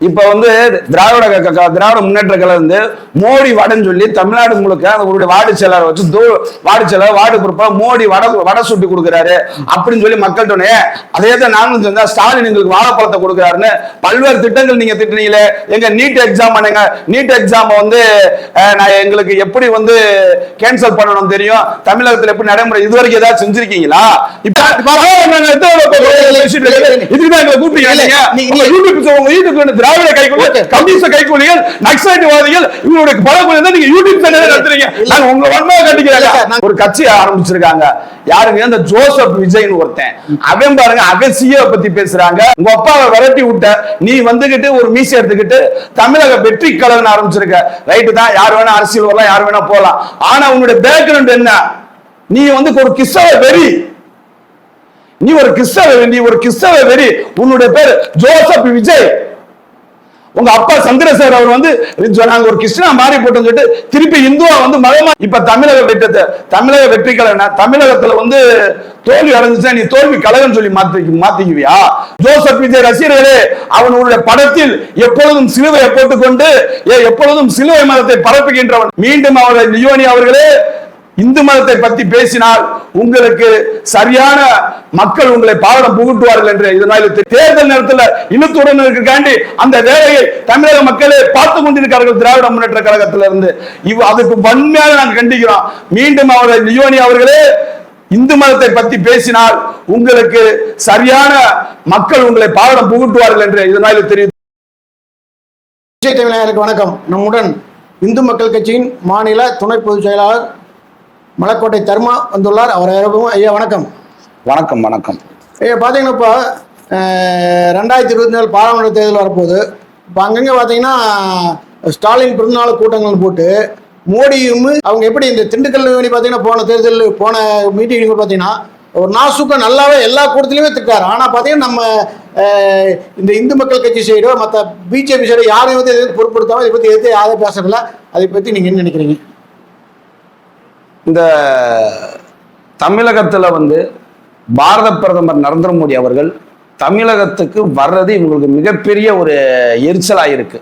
இப்ப வந்து திராவிட திராவிட முன்னேற்ற கழகம் வந்து மோடி வடன்னு சொல்லி தமிழ்நாடு முழுக்க அவருடைய வார்டு செயலாளர் வச்சு தூ- வார்டு செயலாளர் வார்டு பொறுப்பா மோடி வட வடை சுட்டி கொடுக்குறாரு அப்படின்னு சொல்லி மக்கள்கிட்ட அதே தான் நாங்களும் செஞ்சா ஸ்டாலின் எங்களுக்கு வாழைப்பழத்தை கொடுக்குறாருன்னு பல்வேறு திட்டங்கள் நீங்க திட்டுனீங்களே எங்க நீட் எக்ஸாம் பண்ணுங்க நீட் எக்ஸாம் வந்து நான் எங்களுக்கு எப்படி வந்து கேன்சல் பண்ணணும் தெரியும் தமிழகத்துல எப்படி நடைமுறை இது வரைக்கும் ஏதாவது செஞ்சிருக்கீங்களா இப்ப? இதுக்கு தான் எங்களை கூப்பிட்டீங்க யூடியூப் திராவிட கைக்கூலி கம்யூனிஸ்ட் கைக்கூலிகள் நக்சலைட்வாதிகள் இவங்களுடைய பலகுலி தான் நீங்க யூடியூப் சேனல் நடத்துறீங்க. நாங்க உங்க வன்மையா கண்டிக்கிறாங்க நான்- ஒரு கட்சி ஆரம்பிச்சிருக்காங்க. யாருங்க? இந்த ஜோசப் விஜய்னு ஒருத்தன். அவன் பாருங்க அவன் சிஏ பத்தி பேசுறாங்க. உங்க அப்பாவை விரட்டி விட்ட நீ வந்துகிட்டு ஒரு மீசி எடுத்துக்கிட்டு தமிழக வெற்றி கழகம் ஆரம்பிச்சிருக்க. ரைட்டு தான். யார் வேணா அரசியல் வரலாம் யார் வேணா போலாம் ஆனா உன்னுடைய பேக்ரவுண்ட் என்ன? நீ வந்து ஒரு கிறிஸ்தவ வெறி. நீ ஒரு கிறிஸ்தவ நீ ஒரு கிறிஸ்தவ வெறி. உன்னுடைய பேர் ஜோசப் விஜய். உங்க அப்பா சந்திரசேகர் அவர் வந்து நாங்க ஒரு கிருஷ்ணா மாறி போட்டோம்னு சொல்லிட்டு திருப்பி இந்துவா வந்து மதமா இப்ப தமிழக வெற்றி தமிழக வெற்றி கழகம் தமிழகத்துல வந்து தோல்வி அடைஞ்சுச்சா நீ தோல்வி கழகம் சொல்லி மாத்தி மாத்திக்குவியா? ஜோசப் விஜய் ரசிகர்களே அவனுடைய படத்தில் எப்பொழுதும் சிலுவையை போட்டுக்கொண்டு ஏ, எப்பொழுதும் சிலுவை மதத்தை பரப்புகின்றவன். மீண்டும் அவர் லியோனி அவர்களே இந்து மதத்தை பத்தி பேசினால் உங்களுக்கு சரியான மக்கள் உங்களை பாடம் புகுட்டுவார்கள் என்று இதனால் தேர்தல் நேரத்தில் இனத்துடன் இருக்காண்டி அந்த வேலையை தமிழக மக்களே பார்த்து கொண்டிருக்கிறார்கள் திராவிட முன்னேற்ற கழகத்திலிருந்து. இவ் அதுக்கு வன்மையாக நாங்கள் கண்டிக்கிறோம். மீண்டும் அவரை லியோனி அவர்களே இந்து மதத்தை பத்தி பேசினால் உங்களுக்கு சரியான மக்கள் உங்களை பாடம் புகுட்டுவார்கள் என்று இதனால் தெரிவித்து விஜய் வணக்கம். நம்முடன் இந்து மக்கள் கட்சியின் மாநில துணை பொதுச் செயலாளர் மலக்கோட்டை தர்மா வந்துள்ளார். அவர் ஐயா வணக்கம். வணக்கம் வணக்கம். ஐயா பார்த்தீங்கன்னா இப்போ ரெண்டாயிரத்தி இருபத்தி நாலு பாராளுமன்ற தேர்தல் வரப்போகுது. இப்போ அங்கங்கே பார்த்தீங்கன்னா ஸ்டாலின் பிறந்தநாள் கூட்டங்கள் போட்டு மோடியும் அவங்க எப்படி இந்த திண்டுக்கல் பார்த்தீங்கன்னா போன தேர்தல் போன மீட்டிங் பார்த்தீங்கன்னா ஒரு நாசுக்கம் நல்லாவே எல்லா கூட்டத்திலையுமே திட்டார். ஆனால் பார்த்தீங்கன்னா நம்ம இந்த இந்து மக்கள் கட்சி சைடோ மற்ற பிஜேபி சைடோ யாரையும் வந்து பொருட்படுத்தாமல் இதை பற்றி எதுவும் யாரும் பேசுறதில்ல அதை பற்றி நீங்கள் என்ன நினைக்கிறீங்க? இந்த தமிழகத்தில் வந்து பாரத பிரதமர் நரேந்திர மோடி அவர்கள் தமிழகத்துக்கு வர்றது இவங்களுக்கு மிகப்பெரிய ஒரு எரிச்சலாக இருக்கு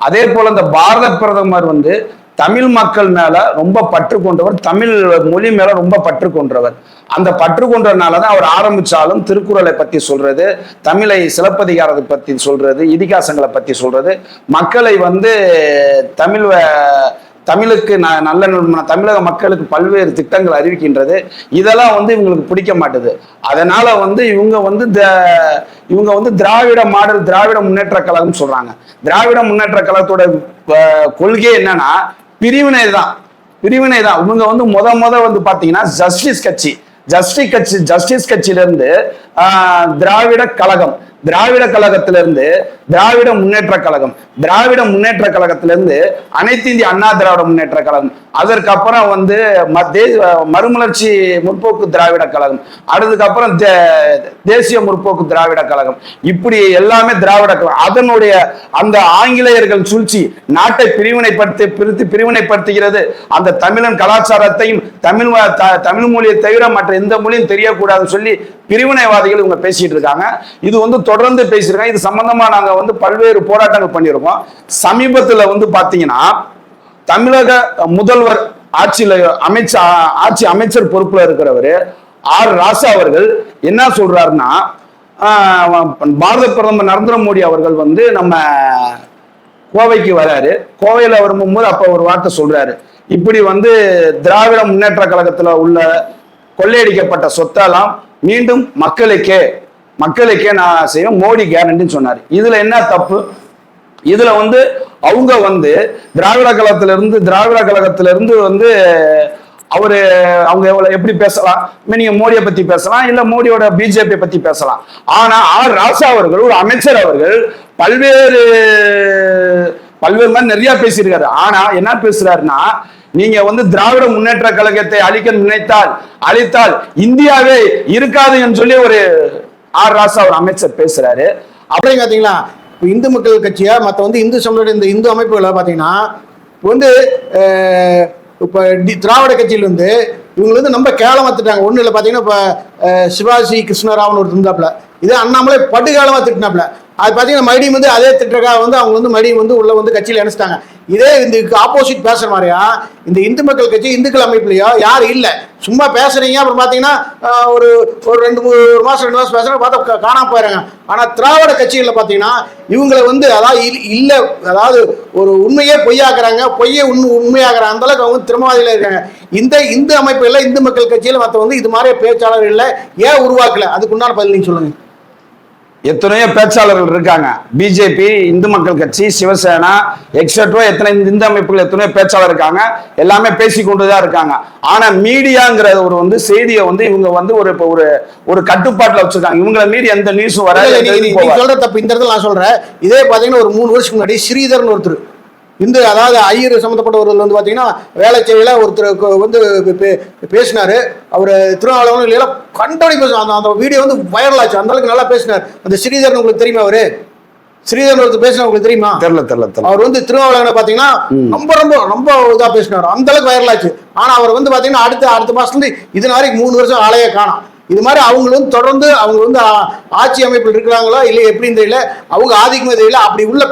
அதே போல் இந்த பாரத பிரதமர் வந்து தமிழ் மக்கள் மேல ரொம்ப பற்று கொண்டவர் தமிழ் மொழி மேல ரொம்ப பற்று கொண்டவர். அந்த பற்று கொண்டதுனால தான் அவர் ஆரம்பிச்சாலும் திருக்குறளை பத்தி சொல்றது தமிழை சிலப்பதிகாரத்தை பத்தி சொல்றது இதிகாசங்களை பத்தி சொல்றது. மக்களை வந்து தமிழ் தமிழுக்கு ந நல்ல ந- தமிழக மக்களுக்கு பல்வேறு திட்டங்கள் அறிவிக்கின்றது. இதெல்லாம் வந்து இவங்களுக்கு பிடிக்க மாட்டுது. அதனால வந்து இவங்க வந்து த- இவங்க வந்து திராவிட மாடல் திராவிட முன்னேற்ற கழகம் சொல்றாங்க. திராவிட முன்னேற்ற கழகத்தோட கொள்கை என்னன்னா பிரிவினை தான். பிரிவினை தான். இவங்க வந்து முத முத வந்து பாத்தீங்கன்னா ஜஸ்டிஸ் கட்சி. ஜஸ்டிஸ் கட்சி ஜஸ்டிஸ் கட்சியிலிருந்து திராவிட கழகம். திராவிட கழகத்திலிருந்து திராவிட முன்னேற்ற கழகம் திராவிட முன்னேற்ற கழகத்திலிருந்து அனைத்து இந்திய அண்ணா திராவிட முன்னேற்ற கழகம் அதற்கப்புறம் வந்து மத்திய மறுமலர்ச்சி முற்போக்கு திராவிட கழகம் அதுக்கப்புறம் தேசிய முற்போக்கு திராவிட கழகம். இப்படி எல்லாமே திராவிட கழகம் அதனுடைய அந்த ஆங்கிலேயர்கள் சூழ்ச்சி நாட்டை பிரிவினைப்படுத்தி பிரித்து பிரிவினைப்படுத்துகிறது. அந்த தமிழன் கலாச்சாரத்தையும் தமிழ் தமிழ் மொழியை தவிர மற்ற எந்த மொழியும் தெரியக்கூடாதுன்னு சொல்லி பிரிவினைவாதிகள் இவங்க பேசிட்டு இருக்காங்க. இது வந்து தொடர்ந்து பேசியிருக்கேன். இது சம்பந்தமா நாங்க வந்து பல்வேறு போராட்டங்கள் பண்ணியிருக்கோம். சமீபத்துல வந்து பாத்தீங்கன்னா தமிழக முதல்வர் ஆட்சியில அமைச்ச ஆட்சி அமைச்சர் பொறுப்புல இருக்கிறவர் ஆர் ராசா அவர்கள் என்ன சொல்றாருன்னா பாரத பிரதமர் நரேந்திர மோடி அவர்கள் வந்து நம்ம கோவைக்கு வராரு. கோவையில வரும்போது அப்ப ஒரு வார்த்தை சொல்றாரு. இப்படி வந்து திராவிட முன்னேற்ற கழகத்துல உள்ள கொள்ளையடிக்கப்பட்ட சொத்தெல்லாம் மீண்டும் மக்களுக்கே மக்களுக்கே நான் செய்வேன் மோடி கேரண்டின்னு சொன்னார். இதுல என்ன தப்பு? இதுல வந்து அவங்க வந்து திராவிட கழகத்திலிருந்து திராவிட கழகத்திலிருந்து வந்து அவரு அவங்க எவ்வளவு எப்படி பேசலாம்? நீங்க மோடியை பத்தி பேசலாம் இல்ல மோடியோட பிஜேபி பத்தி பேசலாம். ஆனா ஆர் ராசா அவர்கள் ஒரு அமைச்சர் அவர்கள் பல்வேறு பல்வேறு மாதிரி நிறைய பேசியிருக்காரு. ஆனா என்ன பேசுறாருன்னா நீங்க வந்து திராவிட முன்னேற்ற கழகத்தை அழிக்க நினைத்தால் அழித்தால் இந்தியாவே இருக்காது என்று சொல்லி ஒரு ஆர் ராசா ஒரு அமைச்சர் பேசுறாரு. அப்படியே பார்த்தீங்களா இப்போ இந்து மக்கள் கட்சியா மற்ற வந்து இந்து சமூக இந்த இந்து அமைப்புகளை பார்த்தீங்கன்னா வந்து இப்போ டி- திராவிட கட்சியில் வந்து இவங்க வந்து ரொம்ப கேவலமாக வந்துட்டாங்க ஒன்றும் இல்லை பார்த்தீங்கன்னா இப்போ சிவாஜி கிருஷ்ணராவன் ஒரு இருந்தாப்புல. இதே அண்ணாமலை படுகாலமாக திட்டினாப்புல. அது பார்த்தீங்கன்னா மறுபடியும் வந்து அதே திட்டக்காக வந்து அவங்க வந்து மறுபடியும் வந்து உள்ள வந்து கட்சியில் இணைச்சிட்டாங்க. இதே இந்த ஆப்போசிட் பேசுற மாதிரியா இந்த இந்து மக்கள் கட்சி இந்துக்கள் அமைப்புலையோ யாரும் இல்லை. சும்மா பேசுறீங்க அப்புறம் பார்த்தீங்கன்னா ஒரு ஒரு ரெண்டு மூணு ஒரு மாதம் ரெண்டு மாதம் பேசுறாங்க பார்த்தா காணாம போயிடுறாங்க. ஆனால் திராவிட கட்சிகளில் பார்த்தீங்கன்னா இவங்களை வந்து அதாவது இல்லை அதாவது ஒரு உண்மையே பொய்யாக்குறாங்க பொய்யே உண்மை உண்மையாகிற அந்த அளவுக்கு அவங்க திருமவாதியில் இருக்காங்க. இந்த இந்து அமைப்புகளில் இந்து மக்கள் கட்சியில் மற்ற வந்து இது மாதிரி பேச்சாளர்கள் இல்லை ஏன் உருவாக்கல? அதுக்குண்டான பதில் நீங்க சொல்லுங்க. எத்தனையோ பேச்சாளர்கள் இருக்காங்க. பிஜேபி இந்து மக்கள் கட்சி சிவசேனா எக்ஸெட்ரா எத்தனை இந்து அமைப்புகள் எத்தனையோ பேச்சாளர் இருக்காங்க. எல்லாமே பேசி கொண்டுதான் இருக்காங்க. ஆனா மீடியாங்கிற ஒரு வந்து செய்தியை வந்து இவங்க வந்து ஒரு இப்ப ஒரு ஒரு கட்டுப்பாட்டுல வச்சிருக்காங்க. இவங்களை மீறி எந்த நியூஸும் வர இல்ல, எந்த நீங்க- இதுவும் நீங்க போகாது. சொல்ற தப்பு இந்த இடத்துல நான் சொல்றேன். இதே பாத்தீங்கன்னா ஒரு மூணு வருஷத்துக்கு முன்னாடி ஸ்ரீதர்னு ஒருத்தர் இந்து அதாவது ஐயர் சம்மந்தப்பட்டவர்கள் வந்து பாத்தீங்கன்னா வேலைச்சேரியில ஒருத்தர் கு- வந்து பேசினாரு. அவர் திருநாவளவன் இல்லையா கண்டபடி பேச அந்த அந்த வீடியோ வந்து வைரல் ஆச்சு. அந்த அளவுக்கு நல்லா பேசினார். அந்த ஸ்ரீதர்னு உங்களுக்கு தெரியுமா அவரு? ஸ்ரீதர்னு ஒருத்தர் பேசினா உங்களுக்கு தெரியுமா? தெரியல தெரியல அவர் வந்து திருவாவளவனை பாத்தீங்கன்னா ரொம்ப ரொம்ப ரொம்ப இதா பேசினார். அந்த அளவுக்கு வைரல் ஆச்சு. ஆனா அவர் வந்து பாத்தீங்கன்னா அடுத்த அடுத்த மாசத்துல இருந்து இது வரைக்கும் மூணு வருஷம் ஆளையே காணோம் இது மாதிரி அவங்க வந்து தொடர்ந்து அவங்க வந்து ஆட்சி அமைப்பில் இருக்கிறாங்களா இல்லை எப்படின்னு தெரியல. அவங்க ஆதிக்கமே தெரியல. அப்படி உள்ள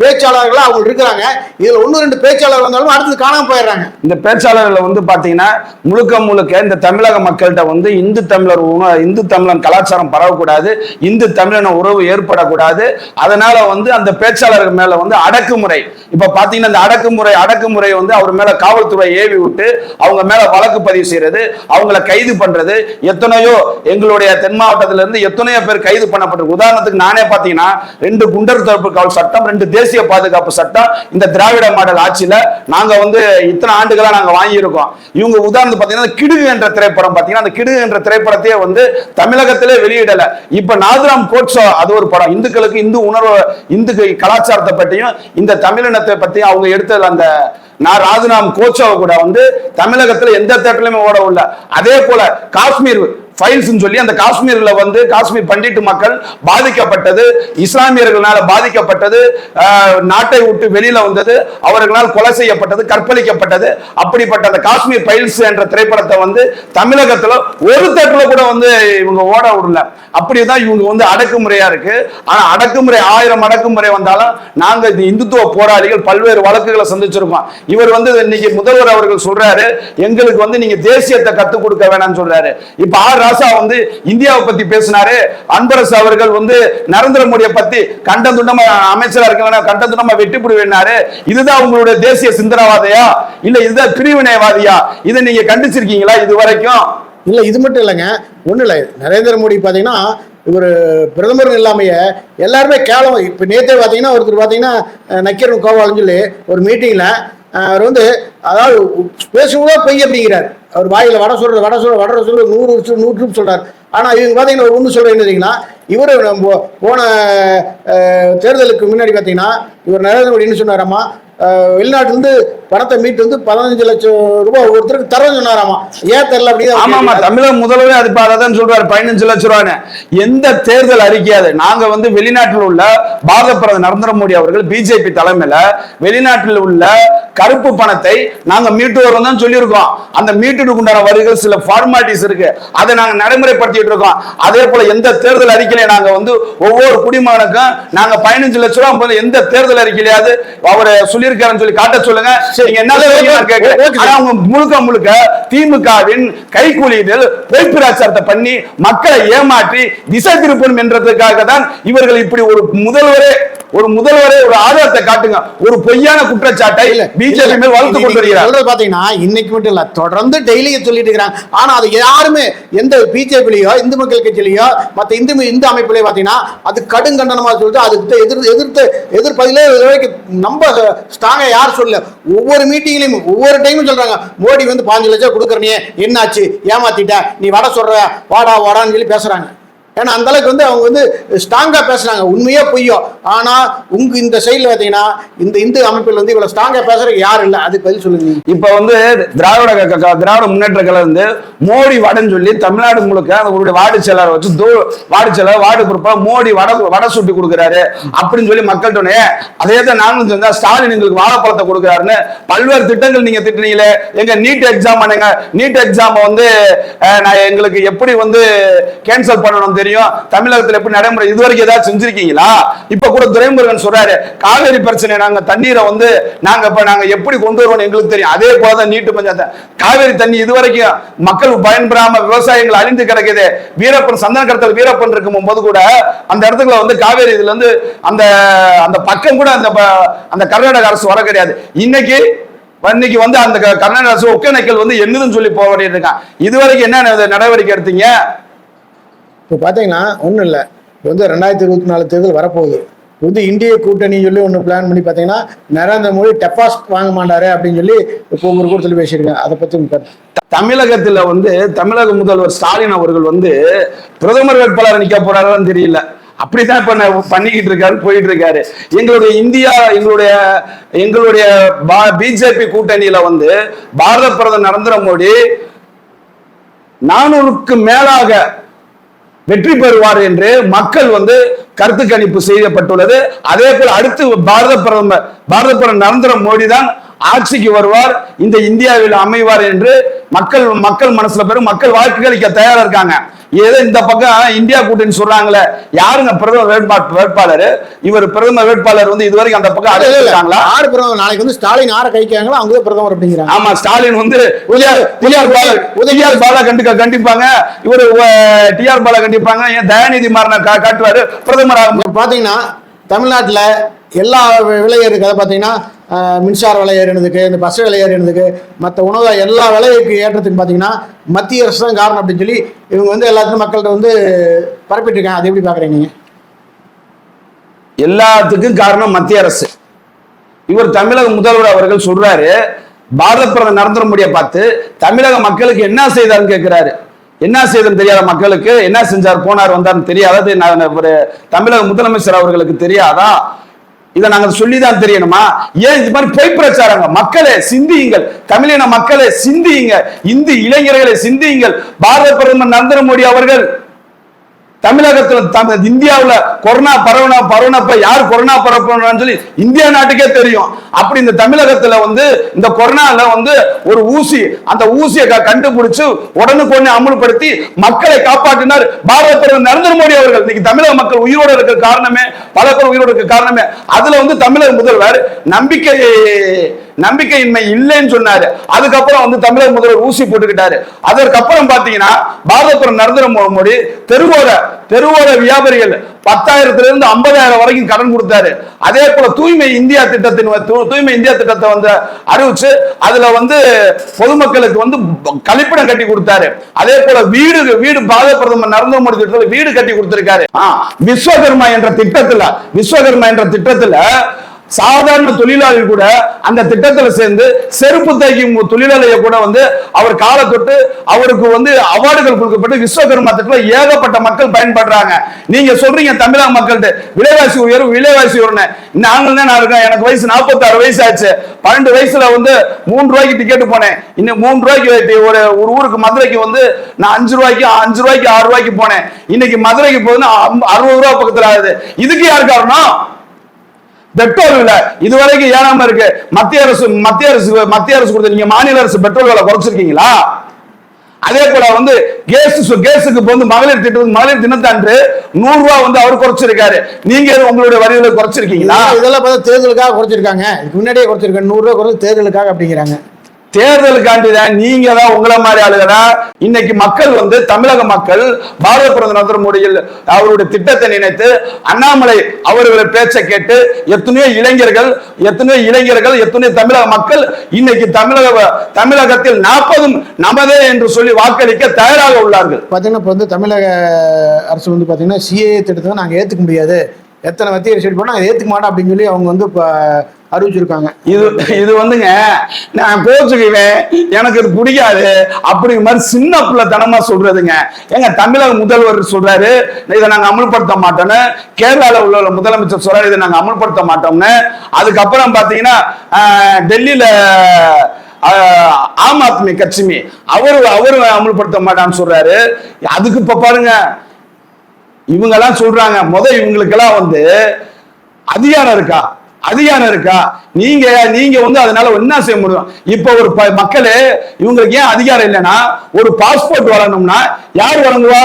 பே அவங்க இருக்கிறாங்க. இதுல ஒன்று ரெண்டு பேச்சாளர் வந்தாலும் அடுத்தது காணாம போயிடுறாங்க. இந்த பேச்சாளர்களை வந்து பாத்தீங்கன்னா முழுக்க முழுக்க இந்த தமிழக மக்கள்கிட்ட வந்து இந்து தமிழர் இந்து தமிழன் கலாச்சாரம் பரவக்கூடாது இந்து தமிழன உறவு ஏற்படக்கூடாது. அதனால வந்து அந்த பேச்சாளர்கள் மேல வந்து அடக்குமுறை. இப்ப பாத்தீங்கன்னா இந்த அடக்குமுறை அடக்குமுறை வந்து அவர் மேல காவல்துறை ஏவி விட்டு அவங்க மேல வழக்கு பதிவு செய்யறது அவங்கள கைது பண்றது. எத்தனையோ எங்களுடைய தென் மாவட்டத்திலிருந்து எத்தனையோ பேர் கைது பண்ணப்பட்டிருக்கு. உதாரணத்துக்கு நானே பாத்தீங்கன்னா ரெண்டு குண்டர் தடுப்பு காவல் சட்டம் ரெண்டு தேசிய தேசிய பாதுகாப்பு சட்டம் இந்த திராவிட மாடல் ஆட்சியில நாங்க வந்து இத்தனை ஆண்டுகளா நாங்க வாங்கியிருக்கோம். இவங்க உதாரணத்துக்கு பாத்தீங்கன்னா கிடுகு என்ற திரைப்படம் பாத்தீங்கன்னா அந்த கிடுகு என்ற திரைப்படத்தையே வந்து தமிழகத்திலே வெளியிடல. இப்ப நாதுராம் கோட்ஸோ அது ஒரு படம். இந்துக்களுக்கு இந்து உணர்வு இந்து கலாச்சாரத்தை பற்றியும் இந்த தமிழினத்தை பற்றியும் அவங்க எடுத்தது அந்த நான் ராஜினாம் கோச்சாவை கூட வந்து தமிழகத்துல எந்த தேட்டர்லயுமே ஓட உள்ள அதே போல காஷ்மீர் ஃபைல்ஸ் சொல்லி அந்த காஷ்மீர்ல வந்து காஷ்மீர் பண்டிட்டு மக்கள் பாதிக்கப்பட்டது இஸ்லாமியர்களால் பாதிக்கப்பட்டது நாட்டை விட்டு வெளியில வந்தது அவர்களால் கொலை செய்யப்பட்டது கற்பழிக்கப்பட்டது. அப்படிப்பட்ட அந்த காஷ்மீர் ஃபைல்ஸ் என்ற திரைப்படத்தை வந்து தமிழகத்துல ஒரு தட்டில் கூட வந்து இவங்க ஓட விடல. அப்படிதான் இவங்க வந்து அடக்குமுறையா இருக்கு. ஆனா அடக்குமுறை ஆயிரம் அடக்குமுறை வந்தாலும் நாங்க இந்த இந்துத்துவ போராளிகள் பல்வேறு வழக்குகளை சந்திச்சிருக்கோம். இவர் வந்து இன்னைக்கு முதல்வர் அவர்கள் சொல்றாரு எங்களுக்கு வந்து நீங்க தேசியத்தை கத்துக் கொடுக்க வேணாம்னு சொல்றாரு. இப்ப ஆர் ராசா வந்து இந்தியாவை பத்தி பேசினாரு. அன்பரசு அவர்கள் வந்து நரேந்திர மோடியை பத்தி கண்டம் துண்டமா அமைச்சரா இருக்க வேணாம் கண்டம் துண்டமா வெட்டி புடுவேனாரு இதுதான் உங்களுடைய தேசிய சிந்தனவாதையா? இல்ல இதுதான் பிரிவினைவாதியா? இதை நீங்க கண்டிச்சிருக்கீங்களா இது வரைக்கும் இல்ல இது மட்டும் இல்லைங்க. ஒன்றும் இல்லை. நரேந்திர மோடி பாத்தீங்கன்னா இவர் பிரதமர் இல்லாமைய எல்லாருமே கேவலம். இப்போ நேற்றே பார்த்தீங்கன்னா ஒருத்தர் பார்த்தீங்கன்னா நக்கீரன் கோபாலன்னு சொல்லி ஒரு மீட்டிங்கில் அவர் வந்து அதாவது பேசும்போது பொய் அப்படிங்கிறார். அவர் வாயில் வடை சொல்றது வடை சொல்ற வடை சொல்ற நூறு வருஷம் நூறு ட்ரிப் சொல்றாரு. இவங்க பார்த்தீங்கன்னா ஒரு ஒன்று சொல்கிறேன் என்னதுங்கன்னா இவர் நம்ம போன தேர்தலுக்கு முன்னாடி பார்த்தீங்கன்னா இவர் நரேந்திர மோடி என்ன சொன்னாராம்மா வெளிநாட்டிலேருந்து பணத்தை மீட்டு வந்து பதினஞ்சு லட்சம் ரூபாய் ஒருத்தருக்கு தரேன்னு சொன்னாராமா. ஏன் தெரியல அப்படின்னு ஆமா ஆமா தமிழக முதல்வரே அது அதான் சொல்றாரு பதினஞ்சு லட்சம் ரூபான்னு. எந்த தேர்தல் அறிக்கையாது. நாங்க வந்து வெளிநாட்டில் உள்ள பாரத பிரதமர் நரேந்திர மோடி அவர்கள் பிஜேபி தலைமையில வெளிநாட்டில் உள்ள கருப்பு பணத்தை நாங்க மீட்டு வரோம் தான் சொல்லியிருக்கோம். அந்த மீட்டுக்கு உண்டான வரிகள் சில ஃபார்மாலிட்டிஸ் இருக்கு. அதை நாங்க நடைமுறைப்படுத்திட்டு இருக்கோம். அதே போல எந்த தேர்தல் அறிக்கையில நாங்க வந்து ஒவ்வொரு குடிமகனுக்கும் நாங்க பதினஞ்சு லட்ச ரூபாய் எந்த தேர்தல் அறிக்கையிலாவது அவர் சொல்லியிருக்காருன்னு சொல்லி காட்ட சொல்லுங்க. நீங்க என்ன முழுக்க முழுக்க திமுகவின் கைக்கூலிகள் பொய் பிரச்சாரத்தை பண்ணி மக்களை ஏமாற்றி திசை திருப்பணும் என்றதுக்காக தான் இவர்கள் இப்படி ஒரு முதல்வரே ஒரு முதல்வரே ஒரு ஆதாரத்தை காட்டுங்க. ஒரு பொய்யான குற்றச்சாட்டை பிஜேபி மேல் வளர்த்து கொண்டு வருகிறார். பாத்தீங்கன்னா இன்னைக்கு மட்டும் இல்ல தொடர்ந்து டெய்லியும் சொல்லிட்டு இருக்கிறாங்க. ஆனா அது யாருமே எந்த பிஜேபிலையோ இந்து மக்கள் கட்சியிலையோ மத்த இந்து இந்து அமைப்புலயோ பாத்தீங்கன்னா அது கடும் கண்டனமா சொல்லிட்டு அதுக்கு எதிர் எதிர்த்து எதிர்ப்பதிலே வரைக்கும் நம்ம ஸ்ட்ராங்கா யார் சொல்ல ஒவ்வொரு மீட்டிங்லயும் ஒவ்வொரு டைமும் சொல்றாங்க. மோடி வந்து பாஞ்சு லட்சம் கொடுக்குறனே என்னாச்சு? ஏமாத்திட்ட? நீ வட சொல்ற வாடா வாடான்னு சொல்லி பேசுறாங்க. ஏன்னா அந்த அளவுக்கு வந்து அவங்க வந்து ஸ்ட்ராங்காக பேசுறாங்க. உண்மையே பொய்யோ? ஆனால் உங்க இந்த சைடில் பார்த்தீங்கன்னா இந்த இந்து அமைப்பில் வந்து இவ்வளோ ஸ்ட்ராங்காக பேசுறதுக்கு யாரும் இல்லை. அதுக்கு பதில் சொல்லுங்க இப்போ வந்து திராவிட க- திராவிட முன்னேற்ற கழகம் வந்து மோடி வடன்னு சொல்லி தமிழ்நாடு முழுக்க அவருடைய வார்டு செயலாளர் வச்சு தூ வார்டு செயலர் வார்டு பொறுப்பாக மோடி வட வடை சுட்டி கொடுக்குறாரு அப்படின்னு சொல்லி மக்கள்கிட்ட உடனே அதே தான் நாங்களும் செஞ்சா ஸ்டாலின் எங்களுக்கு வாழைப்பழத்தை கொடுக்குறாருன்னு பல்வேறு திட்டங்கள் நீங்க திட்டினீங்களே எங்க நீட் எக்ஸாம் பண்ணுங்க நீட் எக்ஸாம் வந்து நான் எங்களுக்கு எப்படி வந்து கேன்சல் பண்ணணும் தெரியும். தமிழகத்துல எப்படி நடைமுறை இது வரைக்கும் ஏதாவது செஞ்சிருக்கீங்களா? இப்ப கூட துரைமுருகன் சொல்றாரு காவேரி பிரச்சனை நாங்க தண்ணீரை வந்து நாங்க இப்ப நாங்க எப்படி கொண்டு வருவோம் எங்களுக்கு தெரியும். அதே போலதான் நீட்டு பஞ்சாயத்து காவேரி தண்ணி இது வரைக்கும் மக்கள் பயன்பெறாம விவசாயங்கள் அழிந்து கிடக்குது. வீரப்பன் சந்தன கடத்தல் வீரப்பன் இருக்கும் போது கூட அந்த இடத்துல வந்து காவேரி இதுல இருந்து அந்த அந்த பக்கம் கூட அந்த ப- அந்த கர்நாடக அரசு வர கிடையாது. இன்னைக்கு இன்னைக்கு வந்து அந்த கர்நாடக அரசு ஒக்கேனக்கல் வந்து என்னதுன்னு சொல்லி போராடிட்டு இருக்கான். இதுவரைக்கும் என்ன நடவடிக்கை எடுத்தீங்க? இப்போ பார்த்தீங்கன்னா ஒன்றும் இல்லை. இப்போ வந்து ரெண்டாயிரத்தி இருபத்தி நாலு தேர்தல் வரப்போகுது. வந்து இந்திய கூட்டணி சொல்லி ஒன்று பிளான் பண்ணி பார்த்தீங்கன்னா நரேந்திர மோடி டெபாசிட் வாங்க மாட்டாரு அப்படின்னு சொல்லி இப்போ ஒரு கூட்டத்தில் பேசியிருக்கேன் அதை பற்றி தமிழகத்தில் வந்து தமிழக முதல்வர் ஸ்டாலின் அவர்கள் வந்து பிரதமர் வேட்பாளர் நிற்க போறாருன்னு தெரியல. அப்படிதான் இப்ப பண்ணிக்கிட்டு இருக்காரு போயிட்டு இருக்காரு. எங்களுடைய இந்தியா எங்களுடைய எங்களுடைய பிஜேபி கூட்டணியில வந்து பாரத பிரதமர் நரேந்திர மோடி நானூறுக்கு மேலாக வெற்றி பெறுவார் என்று மக்கள் வந்து கருத்து கணிப்பு செய்யப்பட்டுள்ளது. அதே போல அடுத்து பாரத பிரதமர் பாரத பிரதமர் நரேந்திர மோடி தான் ஆட்சிக்கு வருவார் இந்த இந்தியாவில் அமைவார் என்று மக்கள் மக்கள் மனசுல பெரும் மக்கள் வாக்குகளிக்க தயாரா இருக்காங்க. ஏதோ இந்த பக்கம் இந்தியா கூட்டணி சொல்றாங்களே யாருங்க பிரதமர் வேட்பாளர் வேட்பாளர்? இவர் பிரதமர் வேட்பாளர் வந்து இதுவரைக்கும் அந்த பக்கம். அறிவிச்சிருக்காங்களா யாரு பிரதமர் நாளைக்கு வந்து ஸ்டாலின் யாரை கைக்காங்களோ அவங்க பிரதமர் அப்படிங்கிறாங்க. ஆமா ஸ்டாலின் வந்து உதயார் பாலா உதயார் பாலா கண்டிக்க கண்டிப்பாங்க. இவர் டிஆர் பாலா கண்டிப்பாங்க. ஏன் தயாநிதி மாறனை காட்டுவாரு பிரதமர் பார்த்தீங்கன்னா தமிழ்நாட்டில் எல்லா விலை ஏறுக்கு அதை பார்த்தீங்கன்னா மின்சார விலை ஏறினதுக்கு இந்த பஸ் விலை ஏறினதுக்கு மற்ற உணவு எல்லா விலைக்கு ஏற்றத்துக்கு பார்த்தீங்கன்னா மத்திய அரசு தான் காரணம் அப்படின்னு சொல்லி இவங்க வந்து எல்லாத்துக்கும் மக்கள்கிட்ட வந்து பரப்பிட்டுருக்காங்க. அதை எப்படி பார்க்குறீங்க நீங்கள் எல்லாத்துக்கும் காரணம் மத்திய அரசு. இவர் தமிழக முதல்வர் அவர்கள் சொல்றாரு பாரத பிரதமர் நரேந்திர மோடியை பார்த்து தமிழக மக்களுக்கு என்ன செய்தார்னு கேட்கிறாரு என்ன செய்தன்னு தெரியாத மக்களுக்கு என்ன செஞ்சார் போனார் வந்தார்னு தெரியாதது நான் ஒரு தமிழக முதலமைச்சர் அவர்களுக்கு தெரியாதா? இதை நாங்க சொல்லிதான் தெரியணுமா? ஏன் இது மாதிரி பொய் பிரச்சாரங்க? மக்களே சிந்தியுங்கள். தமிழின மக்களே சிந்தியுங்க இந்து இளைஞர்களை சிந்தியுங்கள். பாரத பிரதமர் நரேந்திர மோடி அவர்கள் தமிழகத்துல தமிழ் இந்தியாவில் கொரோனா பரவன பரவனப்ப யார் கொரோனா பரப்பணும்னு சொல்லி இந்தியா நாட்டுக்கே தெரியும். அப்படி இந்த தமிழகத்துல வந்து இந்த கொரோனால வந்து ஒரு ஊசி அந்த ஊசியை க- கண்டுபிடிச்சு உடனுக்குடனே அமுல்படுத்தி மக்களை காப்பாற்றினார் பாரத பிரதமர் நரேந்திர மோடி அவர்கள். இன்னைக்கு தமிழக மக்கள் உயிரோடு இருக்க காரணமே பல பேர் உயிரோடு இருக்க காரணமே. அதுல வந்து தமிழக முதல்வர் நம்பிக்கை நம்பிக்கையின்மை இல்லைன்னு சொன்னாரு. அதுக்கப்புறம் வந்து தமிழக முதல்வர் ஊசி போட்டுக்கிட்டாரு. அதற்கப்புறம் பாத்தீங்கன்னா பாரதபுரம் நரேந்திர மோடி தெருவோர தெருவோர வியாபாரிகள் பத்தாயிரத்துல இருந்து ஐம்பதாயிரம் வரைக்கும் கடன் கொடுத்தாரு. அதே போல தூய்மை இந்தியா திட்டத்தின் வ- தூ- தூய்மை இந்தியா திட்டத்தை வந்து அறிவிச்சு அதுல வந்து பொதுமக்களுக்கு வந்து கழிப்பிடம் கட்டி கொடுத்தாரு. அதே போல வீடு வீடு பாரத பிரதமர் நரேந்திர மோடி திட்டத்தில் வீடு கட்டி கொடுத்திருக்காரு. ஆ, விஸ்வகர்மா என்ற திட்டத்துல விஸ்வகர்மா என்ற திட்டத்துல சாதாரண தொழிலாளி கூட அந்த திட்டத்துல சேர்ந்து செருப்பு தைக்கும் தொழிலாளியை கூட வந்து அவர் காலை தொட்டு அவருக்கு வந்து அவார்டுகள் கொடுக்கப்பட்டு விஸ்வகர்மா திட்டத்தில் ஏகப்பட்ட மக்கள் பயன்படுறாங்க. நீங்க சொல்றீங்க தமிழக மக்கள்கிட்ட விலைவாசி உயர்வு விலைவாசி உயர்வு நாங்கள் தான் நான் இருக்கேன். எனக்கு வயசு 46 வயசு ஆச்சு. பன்னெண்டு வயசுல வந்து மூன்று ரூபாய்க்கு டிக்கெட் போனேன். இன்னும் மூன்று ரூபாய்க்கு ஒரு ஒரு ஊருக்கு மதுரைக்கு வந்து நான் அஞ்சு ரூபாய்க்கு அஞ்சு ரூபாய்க்கு ஆறு ரூபாய்க்கு போனேன். இன்னைக்கு மதுரைக்கு போகுதுன்னா அம்- அறுபது ரூபா பக்கத்தில் ஆகுது. இதுக்கு யார் காரணம்? பெட்ரோல் விலை. இதுவரைக்கும் ஏறாம இருக்கு. மத்திய அரசு மத்திய அரசு மத்திய அரசு கொடுத்த நீங்க மாநில அரசு பெட்ரோல் விலை குறைச்சிருக்கீங்களா? அதே போல வந்து கேஸ் கேஸுக்கு வந்து மகளிர் திட்டம் மகளிர் தினத்தன்று நூறு ரூபா வந்து அவர் குறைச்சிருக்காரு. நீங்க உங்களுடைய வரிகளை குறைச்சிருக்கீங்களா? இதெல்லாம் பார்த்தா தேர்தலுக்காக குறைச்சிருக்காங்க. முன்னாடியே குறைச்சிருக்காங்க. நூறுரூவா குறைச்சி தேர்தலுக்காக அப்படிங்கிறாங்க. தேர்தலுக்காண்டி தான் நீங்க தான் உங்களை மாதிரி ஆளுகடா இன்னைக்கு மக்கள் வந்து தமிழக மக்கள் பாரத பிரதமர் நரேந்திர மோடியில் அவருடைய திட்டத்தை நினைத்து அண்ணாமலை அவர்களை பேச்சை கேட்டு எத்தனையோ இளைஞர்கள் எத்தனையோ இளைஞர்கள் எத்தனையோ தமிழக மக்கள் இன்னைக்கு தமிழக தமிழகத்தில் நாற்பதும் நமதே என்று சொல்லி வாக்களிக்க தயாராக உள்ளார்கள். பார்த்தீங்கன்னா இப்போ வந்து தமிழக அரசு வந்து பார்த்தீங்கன்னா சிஏ திட்டத்தை நாங்கள் ஏற்றுக்க முடியாது. எத்தனை மத்திய அரசு போனால் ஏற்றுக்க மாட்டோம் அப்படின்னு சொல்லி அவங்க வந்து இப்போ அறிவிச்சிருக்காங்க. இது இது வந்துங்க நான் கோச்சுக்குவேன் எனக்கு இது பிடிக்காது. அப்படிங்கிற மாதிரி சின்ன பிள்ளை தனமா சொல்றதுங்க. எங்க தமிழக முதல்வர் சொல்றாரு இதை நாங்க அமல்படுத்த மாட்டோம்னு. கேரளாவில் உள்ள முதலமைச்சர் சொல்றாரு இதை நாங்க அமல்படுத்த மாட்டோம்னு. அதுக்கப்புறம் பாத்தீங்கன்னா டெல்லியில ஆம் ஆத்மி கட்சிமி அவரு அவரு அமல்படுத்த மாட்டான்னு சொல்றாரு. அதுக்கு இப்ப பாருங்க இவங்கெல்லாம் சொல்றாங்க முத இவங்களுக்கெல்லாம் வந்து அதிகாரம் இருக்கா? அதிகாரம் இருக்கா? நீங்க நீங்க வந்து அதனால என்ன செய்ய முடியும். இப்ப ஒரு ப- மக்களே இவங்களுக்கு ஏன் அதிகாரம் இல்லைன்னா ஒரு பாஸ்போர்ட் வழங்கணும்னா யார் வழங்குவா?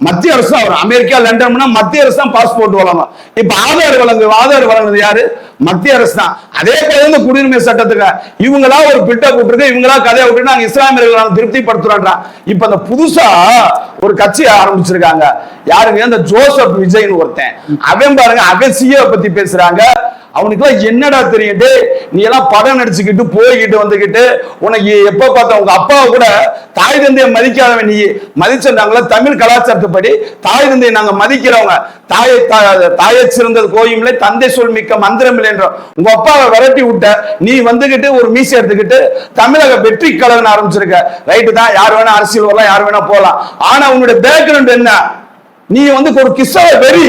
மத்திய அரசு தான் வரும் அமெரிக்கா லண்டன்னா மத்திய அரசு தான் பாஸ்போர்ட் வழங்கும் இப்ப ஆதார் வழங்கு ஆதார் வழங்குறது யாரு? மத்திய அரசு தான். அதே போல இந்த குடியுரிமை சட்டத்துக்கு இவங்களா ஒரு பிட்ட கூப்பிட்டு இவங்களா கதையை விட்டு நாங்க இஸ்லாமியர்களை திருப்தி படுத்துறோம்ன்றான் இப்ப அந்த புதுசா ஒரு கட்சி ஆரம்பிச்சிருக்காங்க. யாருங்க? இந்த ஜோசப் விஜய்னு ஒருத்தன். அவன் பாருங்க அவன் சிஏ பத்தி பேசுறாங்க. அவனுக்குலாம் என்னடா தெரியும்? டே நீ எல்லாம் படம் நடிச்சுக்கிட்டு போய்கிட்டு வந்துக்கிட்டு உனக்கு எப்ப பார்த்த உங்க அப்பாவை கூட தாய் தந்தையை மதிக்காதவன் நீ. மதிச்சிருந்தாங்களா தமிழ் கலாச்சாரத்துப்படி தாய் தந்தையை நாங்க மதிக்கிறவங்க. தாயை தா- தாயை சிறந்தது கோயிலே தந்தை சொல் மிக்க மந்திரம் இல்லைன்றோம் உங்க அப்பாவை விரட்டி விட்ட நீ வந்துகிட்டு ஒரு மீசி எடுத்துக்கிட்டு தமிழக வெற்றி கழகம் ஆரம்பிச்சிருக்க. ரைட்டு தான் யார் வேணா அரசியல் வரலாம் யார் வேணா போகலாம். ஆனா உன்னுடைய பேக்ரவுண்ட் என்ன? நீ வந்து ஒரு கிறிஸ்தவ வெறி.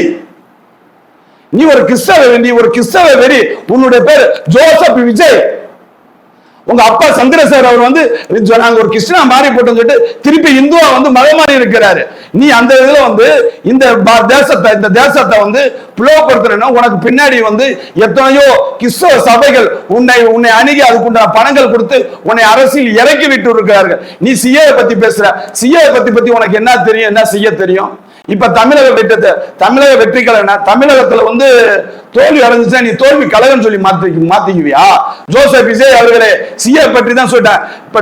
நீ ஒரு கிறிஸ்தவ நீ ஒரு கிறிஸ்தவ வெறி. உன்னுடைய பேர் ஜோசப் விஜய். உங்க அப்பா சந்திரசேகர் அவர் வந்து நாங்க ஒரு கிருஷ்ணா மாறி போட்டோம்னு சொல்லிட்டு திருப்பி இந்துவா வந்து மத மாறி இருக்கிறாரு. நீ அந்த இதுல வந்து இந்த பா- தேசத்தை இந்த தேசத்தை வந்து பிளவுபடுத்துறேன்னா உனக்கு பின்னாடி வந்து எத்தனையோ கிறிஸ்தவ சபைகள் உன்னை உன்னை அணுகி அதுக்குண்டான பணங்கள் கொடுத்து உன்னை அரசியல் இறக்கி விட்டு இருக்கிறார்கள். நீ சிஏ பத்தி பேசுற. சிஏ பத்தி பத்தி உனக்கு என்ன தெரியும் என்ன செய்ய தெரியும்? இப்ப தமிழக வெற்றி தமிழக வெற்றிகள் என்ன? தமிழகத்துல வந்து தோல்வி அடைஞ்சிச்சா? நீ தோல்வி கழகம் சொல்லி மாத்தி மாத்திக்குவியா? ஜோசப் விஜய் அவர்களே சிஏ பற்றி தான் சொல்லிட்டேன். இப்ப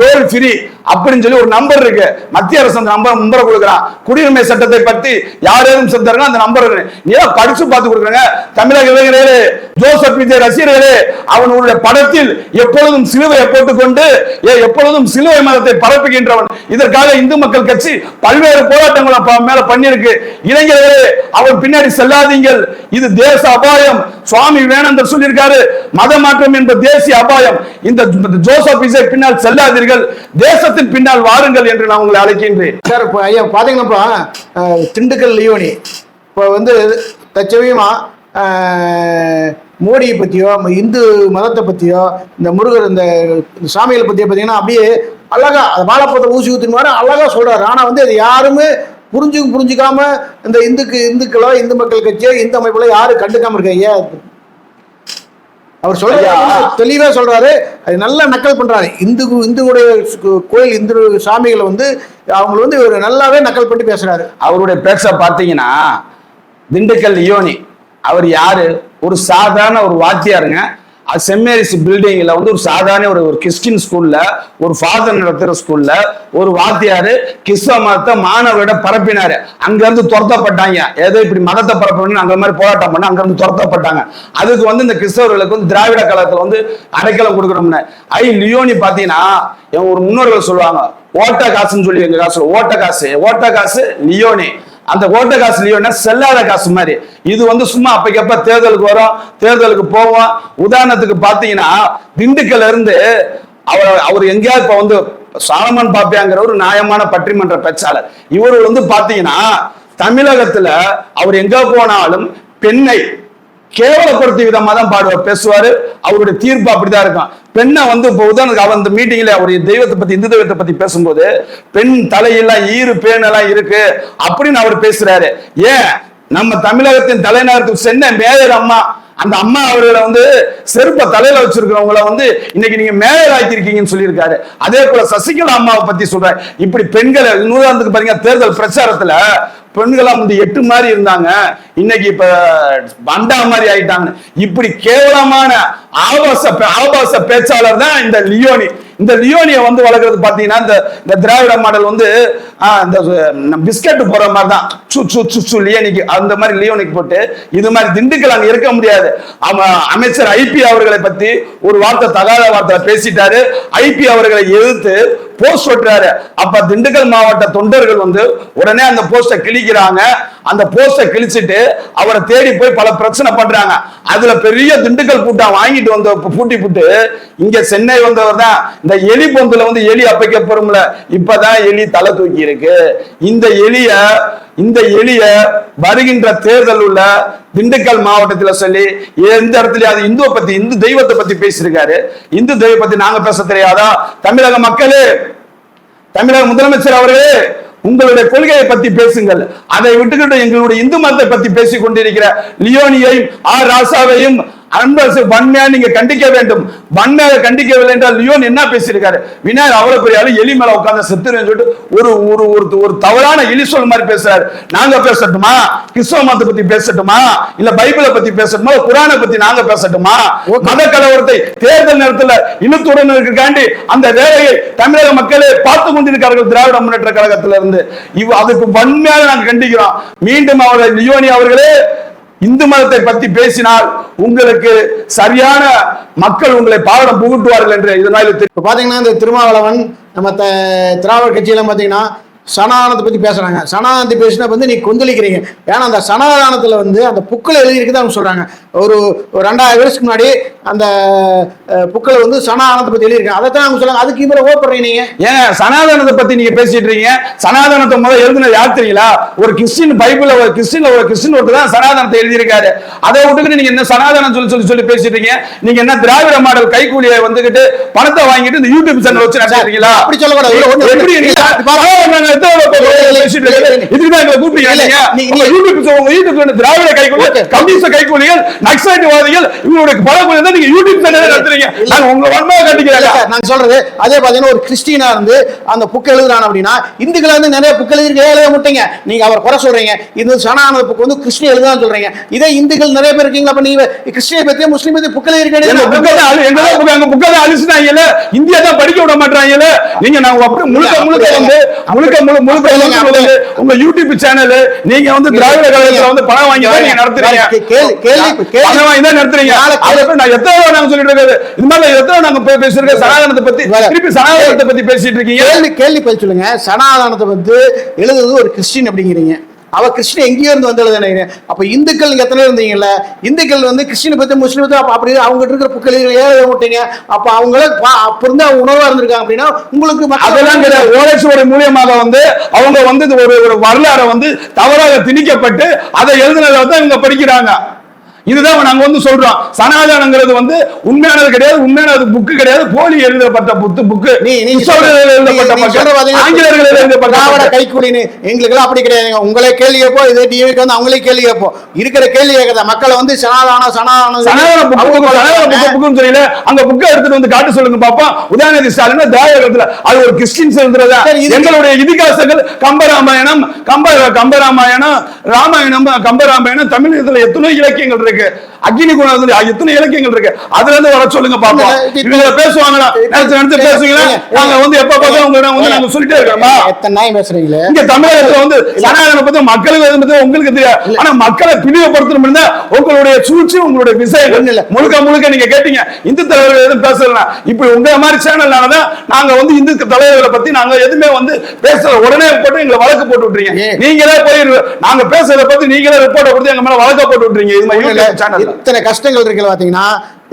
டோல் ஃப்ரீ அப்படின்னு சொல்லி ஒரு நம்பர் இருக்கு. மத்திய அரசு அந்த நம்பர் நம்பரை கொடுக்குறான். குடியுரிமை சட்டத்தை பற்றி யார் ஏதும் செஞ்சாருங்க அந்த நம்பர் நீ படிச்சு பார்த்து கொடுக்குறாங்க. தமிழக இளைஞர்களே ஜோசப் விஜய் ரசிகர்களே அவனுடைய படத்தில் எப்பொழுதும் சிலுவையை போட்டுக்கொண்டு ஏ, எப்பொழுதும் சிலுவை மதத்தை பரப்புகின்றவன். இதற்காக இந்து மக்கள் கட்சி பல்வேறு போராட்டங்களை மேல பண்ணியிருக்கு. இளைஞர்களே அவன் பின்னாடி செல்லாதீங்கள். இது தேச அபாயம். சுவாமி விவேகானந்தர் சொல்லியிருக்காரு மத மாற்றம் என்பது தேசிய அபாயம். இந்த ஜோசப் இசை பின்னால் செல்லாதீர்கள். தேசத்தின் பின்னால் வாருங்கள் என்று நான் உங்களை அழைக்கின்றேன். சார் இப்போ ஐயா பார்த்தீங்கன்னாப்பா திண்டுக்கல் லியோனி இப்போ வந்து தச்சவியமா மோடியை பற்றியோ இந்து மதத்தை பற்றியோ இந்த முருகர் இந்த சாமிகளை பற்றியோ பார்த்தீங்கன்னா அப்படியே அழகா அது வாழைப்பழத்தை ஊசி ஊற்றினுவாரு அழகா சொல்கிறார் ஆனால் வந்து அது யாருமே புரிஞ்சு புரிஞ்சுக்காம இந்த இந்துக்கு இந்துக்களோ இந்து மக்கள் கட்சியோ இந்து அமைப்புல யாரும் கண்டுக்காம இருக்காங்க. அவர் சொல்றாரு ஐயா. தெளிவா சொல்றாரு. அது நல்லா நக்கல் பண்றாரு. இந்து இந்துவுடைய கோயில் இந்து சாமிகளை வந்து அவங்க வந்து இவர் நல்லாவே நக்கல் பண்ணி பேசுறாரு. அவருடைய பேச்ச பார்த்தீங்கன்னா திண்டுக்கல் லியோனி அவர் யாரு? ஒரு சாதாரண ஒரு வாத்தியாருங்க. சென்ட் மேரிஸ் பில்டிங்ல வந்து ஒரு சாதாரண ஒரு ஒரு கிறிஸ்டின் ஸ்கூல்ல ஒரு ஃபாதர் நடத்துற ஸ்கூல்ல ஒரு வாத்தியாரு கிறிஸ்தவ மதத்தை மாணவரிட பரப்பினாரு. அங்கிருந்து துரத்தப்பட்டாங்க. ஏதோ இப்படி மதத்தை பரப்பணும்னு அங்க மாதிரி போராட்டம் பண்ண அங்கிருந்து துரத்தப்பட்டாங்க. அதுக்கு வந்து இந்த கிறிஸ்தவர்களுக்கு வந்து திராவிட கழகத்துல வந்து அடைக்கலம் கொடுக்கணும்னு. ஐ லியோனி பாத்தீங்கன்னா என் ஒரு முன்னோர்கள் சொல்லுவாங்க ஓட்ட காசுன்னு சொல்லி எங்க காசு ஓட்ட காசு ஓட்ட காசு லியோனி. அந்த ஓட்ட காசு லியோனா செல்லாத காசு மாதிரி. இது வந்து சும்மா அப்பக்கப்ப தேர்தலுக்கு வரும் தேர்தலுக்கு போவோம். உதாரணத்துக்கு பாத்தீங்கன்னா திண்டுக்கல்ல இருந்து அவர் அவர் எங்கேயாவது இப்ப வந்து சாலமன் பாப்பியாங்கிற ஒரு நியாயமான பட்டிமன்ற பேச்சாளர். இவர் வந்து பாத்தீங்கன்னா தமிழகத்துல அவர் எங்க போனாலும் பெண்ணை கேவலப்படுத்திய விதமா தான் பாடுவார் பேசுவாரு. அவருடைய தீர்ப்பு அப்படிதான் இருக்கும். பெண்ணை வந்து இப்போ உதாரணத்துக்கு அவர் அந்த மீட்டிங்ல அவருடைய தெய்வத்தை பத்தி இந்து தெய்வத்தை பத்தி பேசும்போது பெண் தலையெல்லாம் ஈறு பேனெல்லாம் இருக்கு அப்படின்னு அவர் பேசுறாரு. ஏன்? நம்ம தமிழகத்தின் தலைநகரத்துக்கு சென்னை மேயர் அம்மா அந்த அம்மா அவர்களை வந்து செருப்ப தலையில வச்சிருக்கிறவங்கள வந்து இன்னைக்கு நீங்க மேயர் ஆக்கியிருக்கீங்கன்னு சொல்லியிருக்காரு. அதே போல சசிகலா அம்மாவை பத்தி சொல்றேன். இப்படி பெண்களை நூறாந்துக்கு பாருங்க தேர்தல் பிரச்சாரத்துல பெண்களா வந்து எட்டு மாதிரி இருந்தாங்க. இன்னைக்கு இப்ப பண்டா மாதிரி ஆயிட்டாங்க. இப்படி கேவலமான ஆபாச பே- ஆபாச பேச்சாளர் தான் இந்த லியோனி. இந்த லியோனியை வந்து வளர்க்கறது பார்த்தீங்கன்னா இந்த இந்த திராவிட மாடல் வந்து இந்த பிஸ்கட் போற மாதிரி தான் சு சு சு சு லியோனிக்கு அந்த மாதிரி லியோனிக்கு போட்டு இது மாதிரி திண்டுக்கல் அங்கே இருக்க முடியாது. அமைச்சர் ஐபி அவர்களை பத்தி ஒரு வார்த்தை தகாத வார்த்தை பேசிட்டாரு. ஐபி அவர்களை எதிர்த்து போஸ்ட் ஒட்டுறாரு. அப்ப திண்டுக்கல் மாவட்ட தொண்டர்கள் வந்து உடனே அந்த போஸ்டை கிழிக்கிறாங்க. அந்த போஸ்டை கிழிச்சிட்டு அவரை தேடி போய் பல பிரச்சனை பண்றாங்க. அதுல பெரிய திண்டுக்கல் கூட்டம் வாங்கிட்டு வந்த பூட்டி புட்டு இங்க சென்னை வந்தவர் தான். இந்த எலி பொந்துல வந்து எலி அப்பைக்கப்புறம்ல இப்பதான் எலி தலை தூக்கி இருக்கு. இந்த எலிய இந்த எலிய வருகின்ற தேர்தல் உள்ள திண்டுக்கல் மாவட்டத்தில் சொல்லி எந்த இடத்துல அது இந்துவை பத்தி இந்து தெய்வத்தை பத்தி பேசியிருக்காரு. இந்து தெய்வ பத்தி நாங்க பேச தெரியாதா? தமிழக மக்களே தமிழக முதலமைச்சர் அவர்களே உங்களுடைய கொள்கையை பத்தி பேசுங்கள். அதை விட்டுக்கிட்டு எங்களுடைய இந்து மதத்தை பத்தி பேசிக் கொண்டிருக்கிற லியோனியையும் ஆர் ராசாவையும் அன்பரசு வன்மையா நீங்க கண்டிக்க வேண்டும். வன்மையாக கண்டிக்கவில்லை என்றால் லியோன் என்ன பேசியிருக்காரு? விநாயகர் அவ்வளவு பெரிய ஆளு எலி மேல உட்கார்ந்து செத்துருன்னு சொல்லிட்டு ஒரு ஒரு ஒரு ஒரு தவறான எலி சொல் மாதிரி பேசுறாரு. நாங்க பேசட்டுமா? கிறிஸ்தவ மதத்தை பத்தி பேசட்டுமா? இல்ல பைபிளை பத்தி பேசட்டுமா? குரானை பத்தி நாங்க பேசட்டுமா? மத கலவரத்தை தேர்தல் நேரத்துல இழுத்துடன் இருக்காண்டி அந்த வேலையை தமிழக மக்களே பார்த்து கொண்டிருக்கிறார்கள் திராவிட முன்னேற்ற கழகத்திலிருந்து. இவ் அதுக்கு வன்மையாக நாங்க கண்டிக்கிறோம். மீண்டும் அவர் லியோனி அவர்களே இந்து மதத்தை பத்தி பேசினால் உங்களுக்கு சரியான மக்கள் உங்களை பாடம் புகுட்டுவார்கள் என்று இதனால் பாத்தீங்கன்னா இந்த திருமாவளவன் நம்ம த திராவிட கட்சியில பாத்தீங்கன்னா சனாதனத்தை பற்றி பேசுகிறாங்க சனாதனத்தை பேசினா வந்து நீ கொந்தளிக்கிறீங்க. ஏன்னா அந்த சனாதனத்தில் வந்து அந்த புக்கில் எழுதியிருக்கு அவங்க சொல்கிறாங்க ஒரு ரெண்டாயிரம் வருஷத்துக்கு முன்னாடி அந்த புக்கில் வந்து சனாதனத்தை பற்றி எழுதியிருக்காங்க. அதை தான் அவங்க சொல்லுவாங்க அதுக்கு இதில் ஓப்படுறீங்க நீங்கள் ஏங்க சனாதனத்தை பத்தி நீங்க பேசிட்டு இருக்கீங்க. சனாதனத்தை முதல்ல எழுதுனது யார் தெரியுங்களா? ஒரு கிறிஸ்டின் பைபிள்ல ஒரு கிறிஸ்டின் ஒரு கிறிஸ்டின் ஒருத்தர் தான் சனாதனத்தை எழுதியிருக்காரு. அதை விட்டுட்டு நீங்க என்ன சனாதனம் சொல்லி சொல்லி சொல்லி பேசிட்டு இருக்கீங்க? நீங்க என்ன திராவிட மாடல் கைக்கூலியை வந்துகிட்டு பணத்தை வாங்கிட்டு இந்த யூடியூப் சேனல் வச்சு நடத்துறீங்களா அப்படி சொல்லக்கூடாது. எப்படி உங்க திராவிட கம்யூனிஸ்ட் இவங்களுடைய நீங்க யூடியூப் சேனல் நடத்துறீங்க கண்டிக்கிறேன் நான் சொல்றது அதே பாத்தீங்கன்னா ஒரு கிறிஸ்டினா இருந்து அந்த புக் எழுதுறான் அப்படின்னா இந்துக்கள் வந்து நிறைய புக் எழுத முட்டீங்க நீங்க அவர் குறை சொல்றீங்க இது சனாதன புக் வந்து கிறிஸ்டின் எழுதுதான் சொல்றீங்க இதே இந்துக்கள் நிறைய பேர் இருக்கீங்களா அப்ப நீங்க கிறிஸ்டியை பத்தி முஸ்லீம் பத்தி புக் புக்கை புக்கை- அழிச்சுட்டாங்கல்ல? இந்தியா தான் படிக்க விட மாட்றாங்கல்ல? நீங்க நான் முழுக்க முழுக்க வந்து முழுக்க முழுக்க உங்க யூடியூப் சேனல் நீங்க வந்து திராவிட கழகத்துல வந்து பணம் வாங்கி தான் நீங்க நடத்துறீங்க. பணம் வாங்கி தான் நடத்துறீங்க. நான் எத்தனை நாங்க சொல்லிட்டு இருக்கிறது இது மாதிரி எத்தனை நாங்க பேசிருக்கேன் சனாதனத்தை பத்தி. திருப்பி சனாதனத்தை பத்தி பேசிட்டு இருக்கீங்க. கேள்வி கேள்வி பதில் சொல்லுங்க. சனாதனத்தை வந்து எழுதுறது ஒரு கிறிஸ்டின் அப்படிங்கிறீங்க. அவ கிறிஸ்டின் எங்கேயோ இருந்து வந்து எழுதுனீங்க அப்ப இந்துக்கள் நீங்க எத்தனை இருந்தீங்கல்ல? இந்துக்கள் வந்து கிறிஸ்டினை பத்தி முஸ்லீம் அப்ப அப்படி அவங்க இருக்கிற புக்கள் ஏழ விட்டீங்க? அப்ப அவங்கள அப்ப இருந்து அவங்க இருந்திருக்காங்க அப்படின்னா உங்களுக்கு அதெல்லாம் கிடையாது. ஓலைச்சுவடி மூலியமாக வந்து அவங்க வந்து ஒரு ஒரு வரலாறை வந்து தவறாக திணிக்கப்பட்டு அதை எழுதுனதை தான் இவங்க படிக்கிறாங்க. இதுதான் நாங்க வந்து சொல்றோம் சனாதனங்கிறது வந்து உண்மையானது கிடையாது உண்மையானது புக்கு கிடையாது. போலி எழுதப்பட்ட புத்து புக்கு எழுதப்பட்ட ஆங்கிலேயர்கள் எழுதப்பட்ட திராவிட புக்கு. கைக்கூலின்னு எங்களுக்கு அப்படி கிடையாதுங்க உங்களே கேள்வி கேட்போம் இதே டிவிக்கு வந்து அவங்களே கேள்வி கேட்போம் இருக்கிற கேள்வி கேட்காத மக்களை வந்து சனாதானம் சனாதானம் சனாதன புக்கு சனாதன புக்கு. புக்குன்னு தெரியல அங்க புக்கை எடுத்துட்டு வந்து காட்டு சொல்லுங்க பாப்போம் உதயநிதி ஸ்டாலின் திராவிடத்துல அது ஒரு கிறிஸ்டின்ஸ் எழுதுறதா எங்களுடைய இதிகாசங்கள் கம்பராமாயணம் கம்ப கம்பராமாயணம் ராமாயணம் கம்பராமாயணம் தமிழகத்துல எத்தனை இலக்கியங்கள் இருக்கு. அக்னி குணத்துல எத்தனை இலக்கியங்கள் இருக்கு? அதுல இருந்து வர சொல்லுங்க பாப்போம். இவங்க பேசுவாங்களா? நினைச்சு நினைச்சு பேசுவீங்களா? நாங்க வந்து எப்ப பார்த்தாலும் உங்க வந்து நாங்க சொல்லிட்டே இருக்கோமா எத்தனை நாய் பேசுறீங்களே? இங்க தமிழகத்துல வந்து சனாதன பத்தி மக்களுக்கு பத்தி உங்களுக்கு தெரியாது. ஆனா மக்களை பிரிவுபடுத்தணும் இருந்தா உங்களுடைய சூழ்ச்சி உங்களுடைய விஷயங்கள் இல்ல. முழுக்க முழுக்க நீங்க கேட்டீங்க. இந்து தலைவர்கள் எதுவும் பேசலாம் இப்ப உங்க மாதிரி சேனல்னாலதான் நாங்க வந்து இந்து தலைவர்களை பத்தி நாங்க எதுவுமே வந்து பேசல. உடனே போட்டு எங்களை வழக்கு போட்டு விட்டுறீங்க? நீங்களே போய் நாங்க பேசுறத பத்தி நீங்களே ரிப்போர்ட் கொடுத்து எங்க மேல வழக்க போட்டு விட்டுறீங்க. இது மாதிரி இத்தனை கஷ்டங்கள் இருக்குல்ல பாத்தீங்கன்னா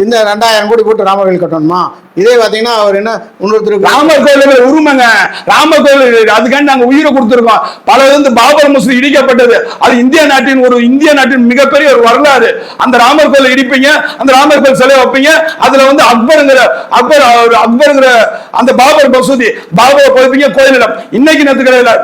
இந்த ரெண்டாயிரம் கோடி போட்டு கோயில் கட்டணுமா? இதே பாத்தீங்கன்னா அவர் என்ன இன்னொருத்தர் ராமர் கோயில் உரிமைங்க. ராமர் கோயில் அதுக்காண்டி நாங்க உயிரை கொடுத்துருக்கோம். பல வந்து பாபர் மசூதி இடிக்கப்பட்டது. அது இந்திய நாட்டின் ஒரு இந்திய நாட்டின் மிகப்பெரிய ஒரு வரலாறு. அந்த ராமர் கோயில் இடிப்பீங்க அந்த ராமர் கோயில் சிலை வைப்பீங்க. அதுல வந்து அக்பருங்கிற அக்பர் அவர் அக்பருங்கிற அந்த பாபர் மசூதி பாபர் கொடுப்பீங்க கோயிலிடம் இன்னைக்கு நேற்று கிடையாது.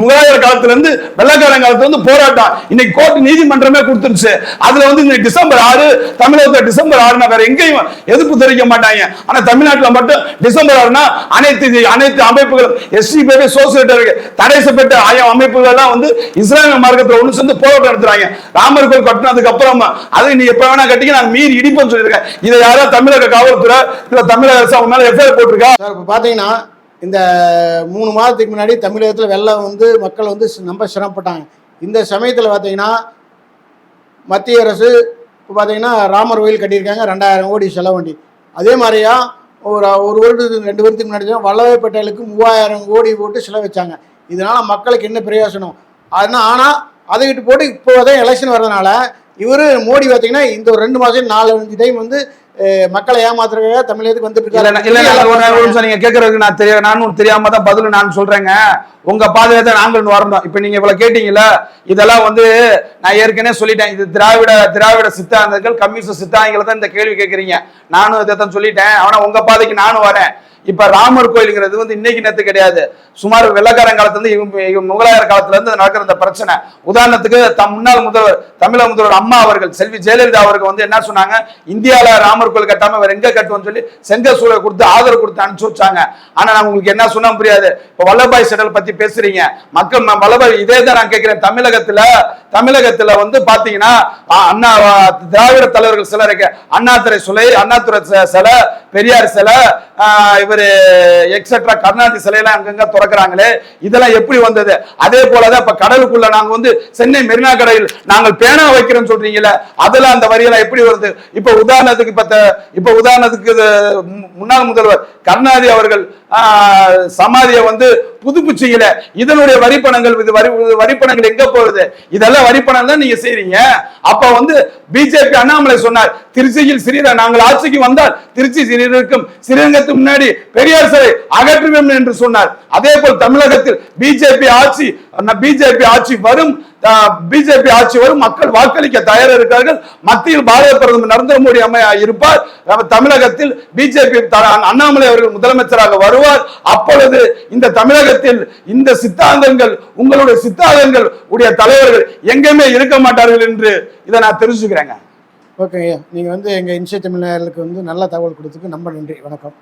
முகலாயர் காலத்துல இருந்து வெள்ளக்காரன் காலத்துல இருந்து போராட்டம். இன்னைக்கு கோர்ட் நீதிமன்றமே கொடுத்துருச்சு. அதுல வந்து இன்னைக்கு டிசம்பர் ஆறு தமிழகத்தில் டிசம்பர் ஆறு ஆறுனா வேற எங்கேயும் எதிர்ப்பு தெரிவிக்க மாட்டாங்க. ஆனா தமிழ்நாட்டில் மட்டும் டிசம்பர் ஆறுனா அனைத்து அனைத்து அமைப்புகளும் எஸ்டி சோசியல் சோசியேட்டர் தடை செய்யப்பட்ட ஆயிரம் அமைப்புகள் எல்லாம் வந்து இஸ்லாமிய மார்க்கத்துல ஒன்று சேர்ந்து போராட்டம் நடத்துறாங்க. ராமர் கோயில் கட்டினதுக்கு அப்புறமா அதை நீ எப்ப வேணா கட்டிக்க நான் மீறி இடிப்போம்னு சொல்லியிருக்கேன். இதை யாரோ தமிழக காவல்துறை இல்ல தமிழக அரசு அவங்க மேல எஃப்ஐஆர் போட்டிருக்கா? பாத்தீங்கன்னா இப்போ பார்த்தீங்கன்னா இந்த மூணு மாதத்துக்கு முன்னாடி தமிழகத்தில் வெள்ளம் வந்து மக்கள் வந்து ரொம்ப சிரமப்பட்டாங்க. இந்த சமயத்தில் பார்த்தீங்கன்னா மத்திய அரசு இப்போ பார்த்தீங்கன்னா ராமர் கோயில் கட்டியிருக்காங்க ரெண்டாயிரம் கோடி செலவண்டி அதே மாதிரியா ஒரு ஒரு வருடத்துக்கு ரெண்டு வருடத்துக்கு முன்னாடி தான் மூவாயிரம் கோடி போட்டு செலவச்சாங்க வச்சாங்க மக்களுக்கு என்ன பிரயோசனம்? ஆனால் ஆனால் அதை விட்டு போட்டு இப்போ தான் எலெக்ஷன் வர்றதுனால இவர் மோடி பார்த்தீங்கன்னா இந்த ஒரு ரெண்டு மாதம் நாலு அஞ்சு டைம் வந்து மக்களை ஏமாத்துறதுக்காக தமிழகத்துக்கு வந்துட்டு நிமிஷம் நீங்க கேக்குறதுக்கு நான் தெரிய நானும் தெரியாம தான் பதில் நான் சொல்றேங்க. உங்க பாதையை தான் நாங்களும் வரணும் இப்ப நீங்க இவ்வளவு கேட்டீங்கல்ல இதெல்லாம் வந்து நான் ஏற்கனவே சொல்லிட்டேன். இது திராவிட திராவிட சித்தாந்தங்கள் கம்யூனிஸ்ட் சித்தாந்தங்களை தான் இந்த கேள்வி கேட்கறீங்க நானும் இதை தான் சொல்லிட்டேன். ஆனா உங்க பாதைக்கு நானும் வரேன். இப்ப ராமர் கோயிலுங்கிறது வந்து இன்னைக்கு நேத்து கிடையாது. சுமார் வெள்ளக்காரன் காலத்துல இருந்து இவங்க முகலாயர் காலத்துல இருந்து நடக்கிற இந்த பிரச்சனை. உதாரணத்துக்கு தம் முன்னாள் முதல்வர் தமிழக முதல்வர் அம்மா அவர்கள் செல்வி ஜெயலலிதா அவர்கள் வந்து என்ன சொன்னாங்க? இந்தியால ராமர் கோயில் கட்டாம வேற எங்க கட்டுவோம்னு சொல்லி செங்க சூழலை கொடுத்து ஆதரவு கொடுத்து அனுப்பிச்சு வச்சாங்க. ஆனா நான் உங்களுக்கு என்ன சொன்னா புரியாது. இப்ப வல்லபாய் செடல் பத்தி பேசுறீங்க. மக்கள் வல்லபாய் இதே தான் நான் கேட்கிறேன். தமிழகத்துல தமிழகத்துல வந்து பாத்தீங்கன்னா அண்ணா திராவிட தலைவர்கள் சிலருக்கு இருக்கு. அண்ணாதுரை சிலை அண்ணாதுரை ச- சிலை பெரியார் சிலை இவர் இவரு எக்ஸெட்ரா கருணாநிதி சிலையெல்லாம் அங்கங்க திறக்கிறாங்களே இதெல்லாம் எப்படி வந்தது? அதே போலதான் இப்ப கடலுக்குள்ள நாங்க வந்து சென்னை மெரினா கடையில் நாங்கள் பேனா வைக்கிறோம்னு சொல்றீங்கல்ல அதெல்லாம் அந்த வரியெல்லாம் எப்படி வருது? இப்ப உதாரணத்துக்கு இப்ப இப்ப உதாரணத்துக்கு முன்னாள் முதல்வர் கருணாநிதி அவர்கள் சமாதியை வந்து புதுப்பிச்சீங்களே இதனுடைய வரிப்பணங்கள் இது வரி வரிப்பணங்கள் எங்க போகுது? இதெல்லாம் வரிப்பணம் தான் நீங்க செய்றீங்க. அப்ப வந்து பிஜேபி அண்ணாமலை சொன்னார் திருச்சியில் சிறிய நாங்கள் ஆட்சிக்கு வந்தால் திருச்சி சிறியருக்கும் ஸ்ரீரங்கத்துக்கு முன்னாடி பெரியார் சிலை அகற்றுவோம் என்று சொன்னார். அதே போல் தமிழகத்தில் பிஜேபி ஆட்சி பிஜேபி ஆட்சி வரும் பிஜேபி ஆட்சி வரும் மக்கள் வாக்களிக்க தயாராக இருக்கிறார்கள் மத்தியில் பாரத பிரதமர் நரேந்திர மோடி அம்மையா இருப்பார். தமிழகத்தில் பிஜேபி அண்ணாமலை அவர்கள் முதலமைச்சராக வருவார். அப்பொழுது இந்த தமிழகத்தில் இந்த சித்தாந்தங்கள் உங்களுடைய சித்தாந்தங்கள் உடைய தலைவர்கள் எங்கேயுமே இருக்க மாட்டார்கள் என்று இதை நான் தெரிஞ்சுக்கிறேங்க. ஓகேங்க நீங்கள் வந்து எங்கள் இன்சிய தமிழர்களுக்கு வந்து நல்ல தகவல் கொடுத்ததுக்கு ரொம்ப நன்றி. வணக்கம்.